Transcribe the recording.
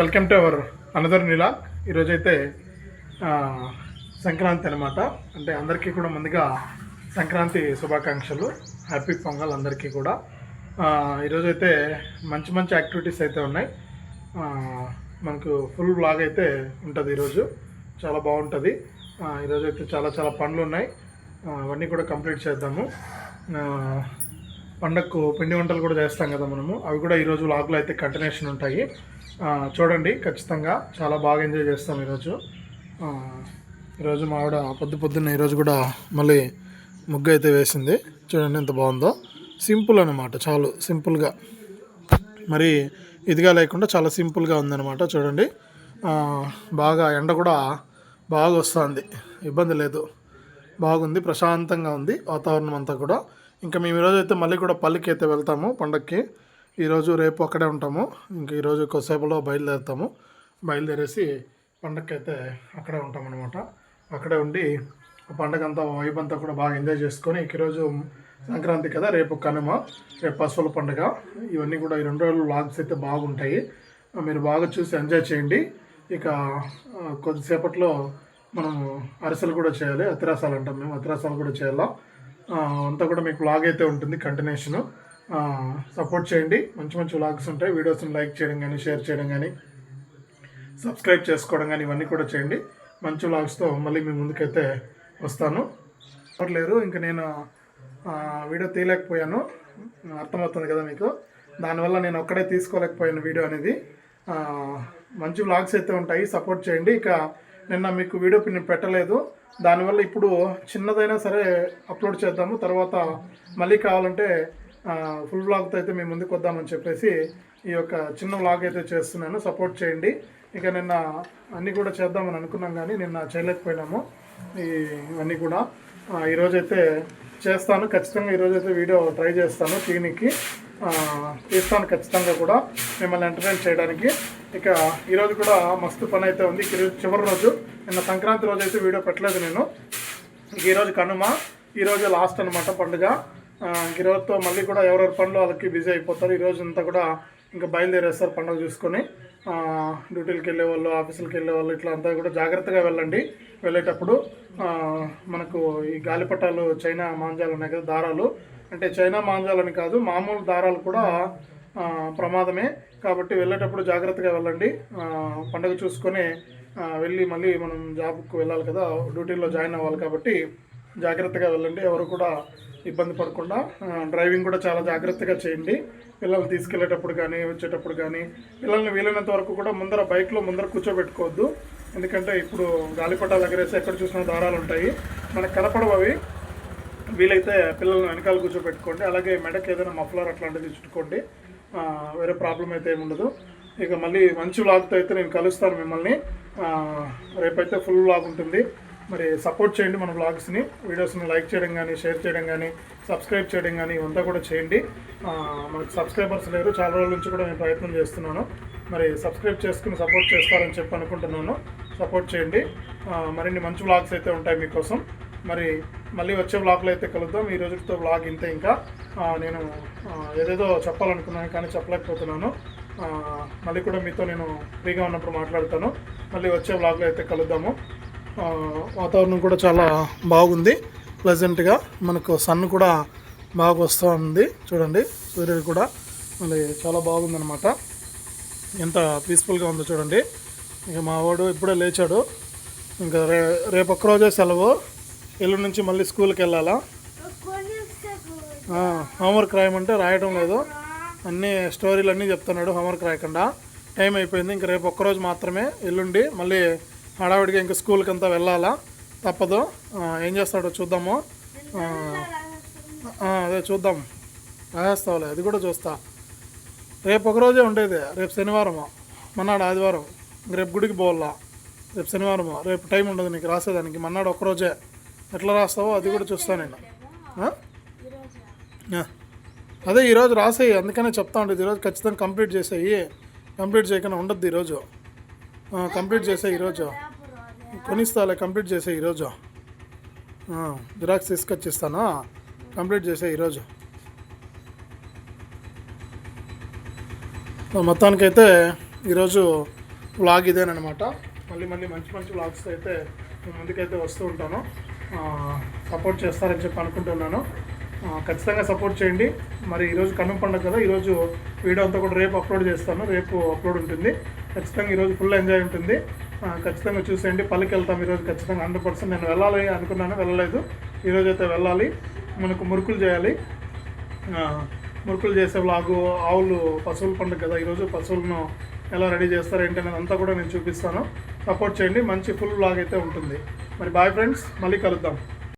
Welcome to our another Nila ఈరోజైతే సంక్రాంతి అనమాట అంటే అందరికీ కూడా ముందుగా సంక్రాంతి శుభాకాంక్షలు. హ్యాపీ పొంగల్ అందరికీ కూడా. ఈరోజైతే మంచి మంచి యాక్టివిటీస్ అయితే ఉన్నాయి. మనకు ఫుల్ బ్లాగ్ అయితే ఉంటుంది ఈరోజు. చాలా బాగుంటుంది. ఈరోజైతే చాలా చాలా పనులు ఉన్నాయి. అవన్నీ కూడా కంప్లీట్ చేద్దాము. పండగకు పిండి వంటలు కూడా చేస్తాం కదా మనము. అవి కూడా ఈరోజు లాగ్లో అయితే కంటిన్యూషన్ ఉంటాయి. చూడండి ఖచ్చితంగా చాలా బాగా ఎంజాయ్ చేస్తాం ఈరోజు. ఈరోజు మా ఆవిడ పొద్దు పొద్దున్న ఈరోజు కూడా మళ్ళీ ముగ్గు అయితే వేసింది. చూడండి ఎంత బాగుందో. సింపుల్ అనమాట చాలు సింపుల్గా మరి ఇదిగా లేకుండా చాలా సింపుల్గా ఉందన్నమాట చూడండి. బాగా ఎండ కూడా బాగా వస్తుంది. ఇబ్బంది లేదు. బాగుంది ప్రశాంతంగా ఉంది వాతావరణం అంతా కూడా. ఇంకా మేము ఈరోజు అయితే మళ్ళీ కూడా పల్లికి అయితే వెళ్తాము పండక్కి. ఈరోజు రేపు అక్కడే ఉంటాము. ఇంక ఈరోజు కొద్దిసేపులో బయలుదేరుతాము. బయలుదేరేసి పండగకైతే అక్కడే ఉంటాం అనమాట అక్కడే ఉండి ఆ పండగ అంతా వైబ్ అంతా కూడా బాగా ఎంజాయ్ చేసుకొని ఈరోజు సంక్రాంతి కదా రేపు కనుమ రేపు పశువుల పండుగ. ఇవన్నీ కూడా ఈ రెండు రోజులు లాగ్స్ అయితే బాగుంటాయి. మీరు బాగా చూసి ఎంజాయ్ చేయండి. ఇక కొద్దిసేపట్లో మనం అరిసెలు కూడా చేయాలి అతిరాసాలు అంటాం మేము అతిరాసాలు కూడా చేయాలా. అంతా కూడా మీకు లాగ్ అయితే ఉంటుంది కంటిన్యూషను సపోర్ట్ చేయండి. మంచి మంచి వ్లాగ్స్ ఉంటాయి. వీడియోస్ని లైక్ చేయడం కానీ షేర్ చేయడం కానీ సబ్స్క్రైబ్ చేసుకోవడం కానీ ఇవన్నీ కూడా చేయండి. మంచి వ్లాగ్స్తో మళ్ళీ మీ ముందుకైతే వస్తాను. లేరు ఇంకా నేను వీడియో తీయలేకపోయాను. అర్థమవుతుంది కదా మీకు? దానివల్ల నేను ఒక్కడే తీసుకోలేకపోయాను వీడియో అనేది. మంచి వ్లాగ్స్ అయితే ఉంటాయి. సపోర్ట్ చేయండి. ఇక నిన్న మీకు వీడియో నేను పెట్టలేదు. దానివల్ల ఇప్పుడు చిన్నదైనా సరే అప్లోడ్ చేద్దాము. తర్వాత మళ్ళీ కావాలంటే ఫుల్ వ్లాగ్తో అయితే మేము ముందుకు వద్దామని చెప్పేసి ఈ యొక్క చిన్న వ్లాగ్ అయితే చేస్తున్నాను. సపోర్ట్ చేయండి. ఇక నిన్న అన్నీ కూడా చేద్దామని అనుకున్నాం కానీ నిన్న చేయలేకపోయినాము. ఈ ఇవన్నీ కూడా. ఈరోజైతే చేస్తాను. ఖచ్చితంగా ఈరోజైతే వీడియో ట్రై చేస్తాను క్లినిక్కి. తీస్తాను ఖచ్చితంగా కూడా మిమ్మల్ని ఎంటర్టైన్ చేయడానికి. ఇక ఈరోజు కూడా మస్తు పని అయితే ఉంది. చివరి రోజు. నిన్న సంక్రాంతి రోజు అయితే వీడియో పెట్టలేదు నేను. ఈరోజు కనుమ ఈరోజు లాస్ట్ అనమాట పండుగ. ఆ, మళ్ళీ కూడా ఎవరెవరి పనులు వాళ్ళకి బిజీ అయిపోతారు. ఈరోజు అంతా కూడా ఇంకా బయలుదేరేస్తారు పండుగ చూసుకొని. డ్యూటీలకు వెళ్ళే వాళ్ళు ఆఫీసులకు వెళ్ళే వాళ్ళు ఇట్లా అంతా కూడా జాగ్రత్తగా వెళ్ళండి. వెళ్ళేటప్పుడు మనకు ఈ గాలిపటాలు చైనా మాంజాలు ఉన్నాయి కదా దారాలు. అంటే చైనా మాంజాలని కాదు మామూలు దారాలు కూడా ప్రమాదమే. కాబట్టి వెళ్ళేటప్పుడు జాగ్రత్తగా వెళ్ళండి. పండుగ చూసుకొని వెళ్ళి మళ్ళీ మనం జాబ్కు వెళ్ళాలి కదా డ్యూటీలో జాయిన్ అవ్వాలి కాబట్టి జాగ్రత్తగా వెళ్ళండి. ఎవరు కూడా ఇబ్బంది పడకుండా డ్రైవింగ్ కూడా చాలా జాగ్రత్తగా చేయండి. పిల్లల్ని తీసుకెళ్ళేటప్పుడు కానీ వచ్చేటప్పుడు కానీ పిల్లల్ని వీలైనంత వరకు కూడా ముందర బైక్లో ముందర కూర్చోబెట్టుకోవద్దు. ఎందుకంటే ఇప్పుడు గాలిపటాలు ఎగరేసి ఎక్కడ చూసినా దారాలు ఉంటాయి. మనకు కనపడవు అవి వీలైతే పిల్లల్ని వెనకాల కూర్చోబెట్టుకోండి. అలాగే మెడకి ఏదైనా మఫ్లర్ అట్లాంటిది చుట్టుకోండి. వేరే ప్రాబ్లం అయితే ఏముండదు ఇక మళ్ళీ మంచి వ్లాగ్తో అయితే నేను కలుస్తాను మిమ్మల్ని. రేపైతే ఫుల్ వ్లాగ్ ఉంటుంది. మరి సపోర్ట్ చేయండి మన వ్లాగ్స్ని వీడియోస్ని లైక్ చేయడం కానీ షేర్ చేయడం కానీ సబ్స్క్రైబ్ చేయడం కానీ ఇవంతా కూడా చేయండి. మనకు సబ్స్క్రైబర్స్ లేరు. చాలా రోజుల నుంచి కూడా నేను ప్రయత్నం చేస్తున్నాను. మరి సబ్స్క్రైబ్ చేసుకుని సపోర్ట్ చేస్తారని చెప్పి అనుకుంటున్నాను. సపోర్ట్ చేయండి. మరిన్ని మంచి వ్లాగ్స్ అయితే ఉంటాయి మీకోసం. మరి మళ్ళీ వచ్చే వ్లాగ్లో అయితే కలుద్దాం. ఈ రోజుతో వ్లాగ్ ఇంతే ఇంకా. నేను ఏదేదో చెప్పాలనుకున్నాను కానీ చెప్పలేకపోతున్నాను. మళ్ళీ కూడా మీతో నేను ఫ్రీగా ఉన్నప్పుడు మాట్లాడతాను. మళ్ళీ వచ్చే వ్లాగ్లో అయితే కలుద్దాము. వాతావరణం కూడా చాలా బాగుంది. ప్లెజెంట్గా మనకు సన్ కూడా బాగా వస్తూ ఉంది. చూడండి సూర్యుడు కూడా మళ్ళీ చాలా బాగుందనమాట ఎంత పీస్ఫుల్గా ఉందో చూడండి. ఇక మా వాడు ఇప్పుడే లేచాడు. ఇంకా రే రేపు ఒక్కరోజే సెలవు. ఎల్లుండి నుంచి మళ్ళీ స్కూల్కి వెళ్ళాలా? హోంవర్క్ రాయమంటే రాయడం లేదు. అన్నీ స్టోరీలు అన్నీ చెప్తున్నాడు హోంవర్క్ రాయకుండా. టైం అయిపోయింది. ఇంక రేపు ఒక్కరోజు మాత్రమే ఎల్లుండి మళ్ళీ హడావిడిగా ఇంకా స్కూల్కి అంతా వెళ్ళాలా? తప్పదు. ఏం చేస్తాడో చూద్దాము. అదే చూద్దాం. రాసేస్తావులే అది కూడా చూస్తా. రేపు ఒకరోజే ఉండేది రేపు శనివారము. మన్నాడు ఆదివారం. రేపు గుడికి పోవాలా? రేపు శనివారము. రేపు టైం ఉండదు నీకు రాసేదానికి. మన్నాడు ఒకరోజే ఎట్లా రాస్తావో అది కూడా చూస్తా నేను. అదే ఈరోజు రాసేయి అందుకనే చెప్తా ఉండేది. ఈరోజు ఖచ్చితంగా కంప్లీట్ చేసేయి. కంప్లీట్ చేయకుండా ఉండద్దు ఈరోజు. కంప్లీట్ చేసే ఈరోజు. కొనిస్తాలే కంప్లీట్ చేసే ఈరోజు. జిరాక్స్ తీసుకొచ్చిస్తాను? కంప్లీట్ చేసే ఈరోజు. మొత్తానికైతే ఈరోజు వ్లాగ్ ఇదేనమాట. మళ్ళీ మళ్ళీ మంచి మంచి వ్లాగ్స్ అయితే ముందుకైతే వస్తూ ఉంటాను. సపోర్ట్ చేస్తారని చెప్పి అనుకుంటున్నాను. ఖచ్చితంగా సపోర్ట్ చేయండి. మరి ఈరోజు కన్నం పండుగ కదా ఈరోజు వీడియో అంతా కూడా రేపు అప్లోడ్ చేస్తాను. రేపు అప్లోడ్ ఉంటుంది. ఖచ్చితంగా ఈరోజు ఫుల్ ఎంజాయ్ ఉంటుంది. ఖచ్చితంగా చూసేయండి. పల్లెకి వెళ్తాం ఈరోజు ఖచ్చితంగా హండ్రెడ్ పర్సెంట్ నేను వెళ్ళాలి అనుకున్నాను వెళ్ళలేదు. ఈరోజు అయితే వెళ్ళాలి. మనకు మురుకులు చేయాలి. మురుకులు చేసే వ్లాగు ఆవులు పశువుల పండుగ కదా ఈరోజు పశువులను ఎలా రెడీ చేస్తారు ఏంటి అనేది అంతా కూడా నేను చూపిస్తాను. సపోర్ట్ చేయండి. మంచి ఫుల్ వ్లాగ్ అయితే ఉంటుంది. మరి బాయ్ ఫ్రెండ్స్ మళ్ళీ కలుద్దాం.